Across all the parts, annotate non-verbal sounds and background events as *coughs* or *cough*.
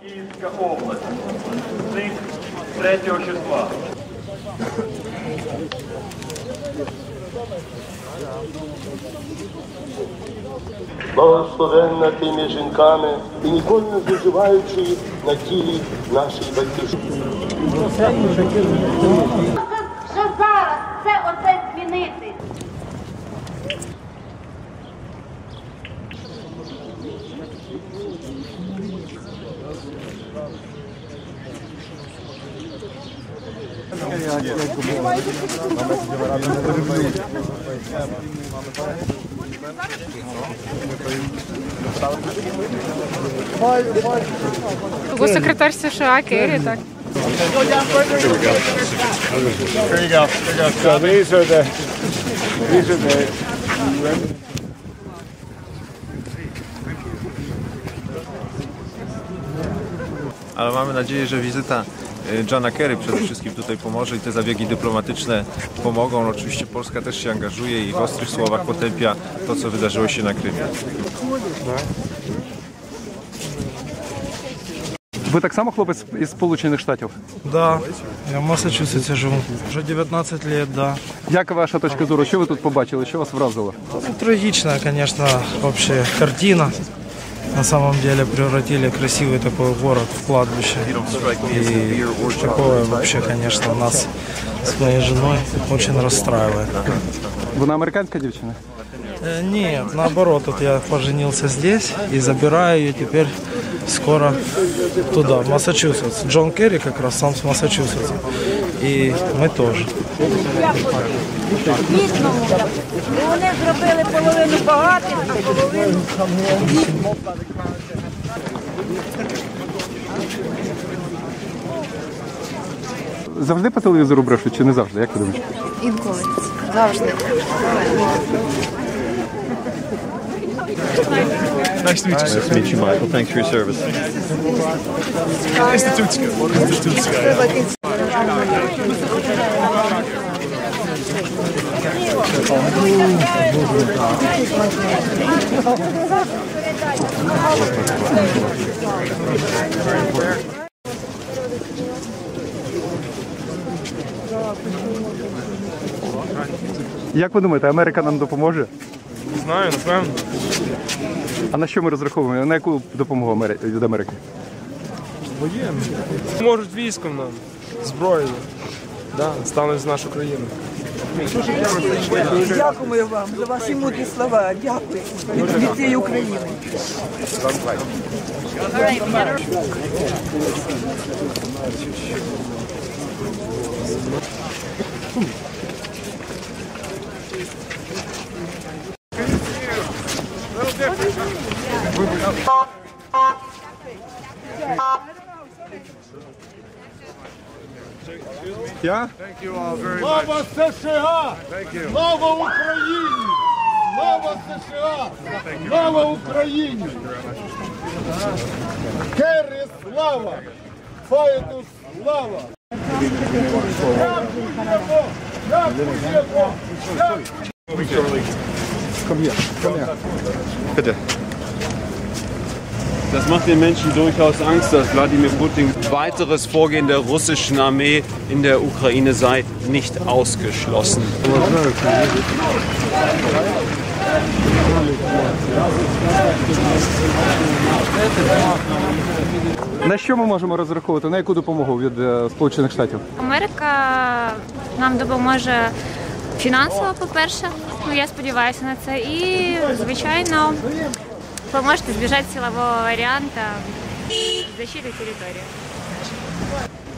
Київська область. Цих 3 числа. благословенна тими жінками і ніколи не заживаючи на тілі нашої батьківщини. Вже зараз це оце змінити. Госсекретар США Керрі, так. So these are the these are the ale mamy nadzieję, że wizyta y, Johna Kerry przede wszystkim tutaj pomoże i te zabiegi dyplomatyczne pomogą. No, Oczywiście Polska też się angażuje i w ostrych słowach potępia to, co wydarzyło się na Krymie. Ви так само хлопець із Сполучених Штатів. Да, я в Массачусетсе живу. Уже 19 лет, да. Яка ваша точка зору? Що ви тут побачили? Що вас вразило? Ну, трагичная, конечно, вообще картина. На самом деле превратили красивый такой город в кладбище. И такое вообще, конечно, нас с моей женой очень расстраивает. Вона американська дівчина? Э, Нет, наоборот, вот я поженился здесь и забираю ее теперь скоро туда, в Массачусетс. Джон Керри как раз сам с Массачусетса. И мы тоже. Бідному. Вони зробили половину багатих, а половину Завжди по телевізору брешуть чи не завжди? Як ви думаєте? Інколи. Завжди. Nice to meet you, Michael. Thanks for your service. Як ви думаєте, Америка нам допоможе? Не знаю, напевно. А на що ми розраховуємо? На яку допомогу Амери- від Америки? Можуть військом нам, зброєю. Да, стануть з нашу країну. Дякую вам за ваші мудрі слова. Дякую від, цієї України. Я? Слава США! Слава Україні! Слава США! Слава Україні! Керрі слава! Файту слава! Дякуємо! Дякуємо! Bitte. Das macht den Menschen durchaus Angst, dass Wladimir Putin weiteres Vorgehen der russischen Armee in der Ukraine sei nicht ausgeschlossen. На що ми можемо розраховувати? На яку допомогу від е, Сполучених Штатів? Америка нам допоможе фінансово, по-перше. Ну, я сподіваюся на це. І, звичайно, поможете збіжати силового варіанта защити території.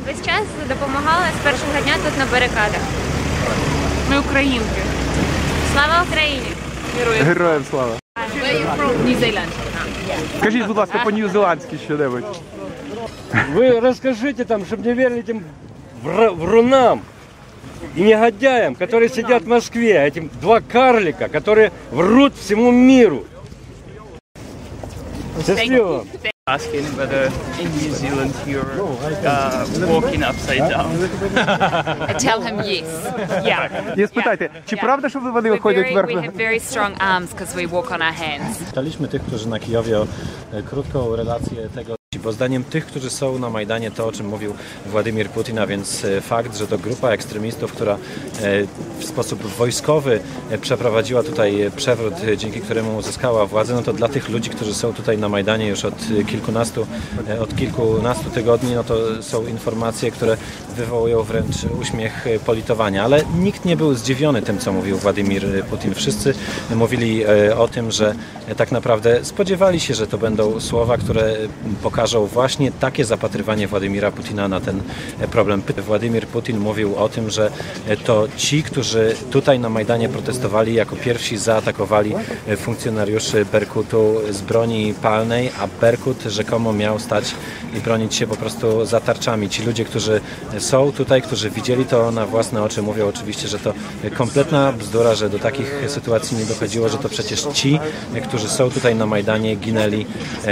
Весь час допомагала з першого дня тут на барикадах. Ми українки. Слава Україні! Героям! Героям слава! Нью-Зеланд. Скажіть, будь ласка, по-нью-зеландськи що-небудь. Вы расскажите там, чтобы не верили этим вра- врунам и негодяям, которые сидят в Москве, этим два карлика, которые врут всему миру. Счастливо вам. Asking whether in New Zealand you're uh, walking upside down. I *laughs* tell him yes. Yeah. І спитайте, чи правда, що вони We're виходять very, вверх? we have very strong arms because we walk on our hands. Pytaliśmy tych, którzy na Kijowie o e, krótką relację tego, Bo zdaniem tych, którzy są na Majdanie, to o czym mówił Władimir Putin, a więc e, fakt, że to grupa ekstremistów, która e, w sposób wojskowy e, przeprowadziła tutaj przewrót, dzięki któremu uzyskała władzę, no to dla tych ludzi, którzy są tutaj na Majdanie już od kilkunastu, od kilkunastu tygodni, no to są informacje, które wywołują wręcz uśmiech politowania. Ale nikt nie był zdziwiony tym, co mówił Władimir Putin. Wszyscy mówili o tym, że tak naprawdę spodziewali się, że to będą słowa, które e, pokażą właśnie takie zapatrywanie Władimira Putina na ten e, problem. Władimir Putin mówił o tym, że e, to ci, którzy tutaj na Majdanie protestowali, jako pierwsi zaatakowali e, funkcjonariuszy Berkutu z broni palnej, a Berkut rzekomo miał stać i bronić się po prostu za tarczami. Ci ludzie, którzy są tutaj, którzy widzieli to na własne oczy, mówią oczywiście, że to kompletna bzdura, że do takich sytuacji nie dochodziło, że to przecież ci, którzy są tutaj na Majdanie, ginęli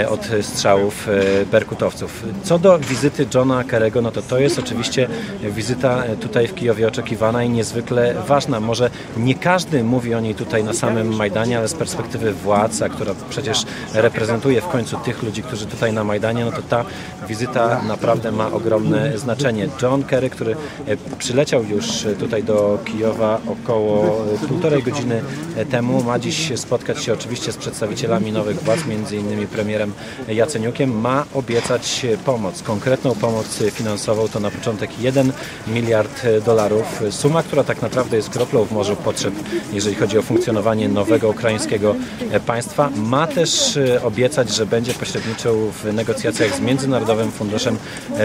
od strzałów berkutowców. Co do wizyty Johna Kerego, no to to jest oczywiście wizyta tutaj w Kijowie oczekiwana i niezwykle ważna. Może nie każdy mówi o niej tutaj na samym Majdanie, ale z perspektywy władz, a która przecież reprezentuje w końcu tych ludzi, którzy tutaj na Majdanie, no to ta wizyta naprawdę ma ogromne znaczenie. John Kerry, który e, przyleciał już tutaj do Kijowa około półtorej godziny temu, ma dziś spotkać się oczywiście z przedstawicielami nowych władz, między innymi premierem Jaceniukiem, ma obiecać pomoc, konkretną pomoc finansową, to na początek 1 miliard dolarów. Suma, która tak naprawdę jest kroplą w morzu potrzeb, jeżeli chodzi o funkcjonowanie nowego ukraińskiego państwa. Ma też e, obiecać, że będzie pośredniczył w negocjacjach z Międzynarodowym Funduszem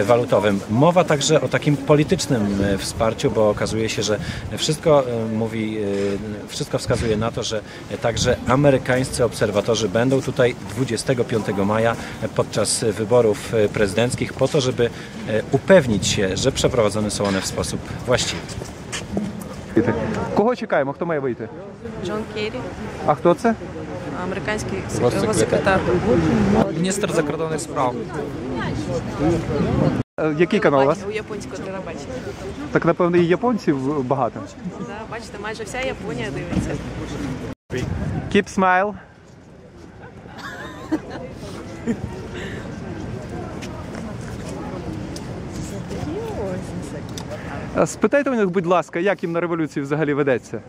Walutowym. Mowa także o takim politycznym e, wsparciu, bo okazuje się, że wszystko e, mówi, wszystko wskazuje na to, że także amerykańscy obserwatorzy będą tutaj 25 maja podczas wyborów e, prezydenckich po to, żeby e, upewnić się, że przeprowadzone są one w sposób właściwy. Кого чекаємо? Хто має вийти? Джон Керрі, А хто це? американський Госсекретар. госсекретар. Міністр закордонних справ. Який канал у вас? У японського телебачення. Так напевно і японців багато. Да, бачите, майже вся Японія дивиться. Keep smile. Спитайте у них, будь ласка, як їм на революції взагалі ведеться?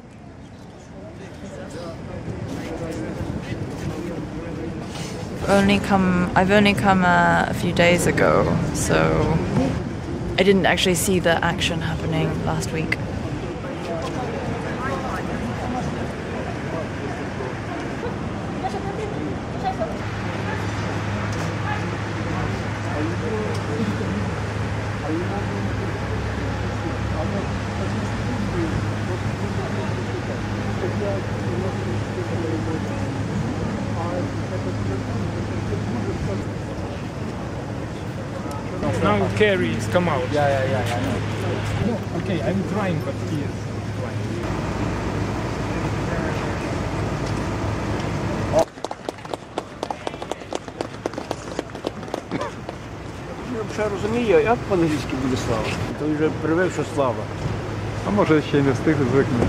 only come I've only come uh, a few days ago, so I didn't actually see the action happening last week. Now Kerry is come out. Yeah, yeah, yeah. yeah. No, okay, I'm trying, but he is. *coughs* Я вже розумію, як по-англійськи буде слава. То вже привив, що слава. А може ще й не встигли звикнути.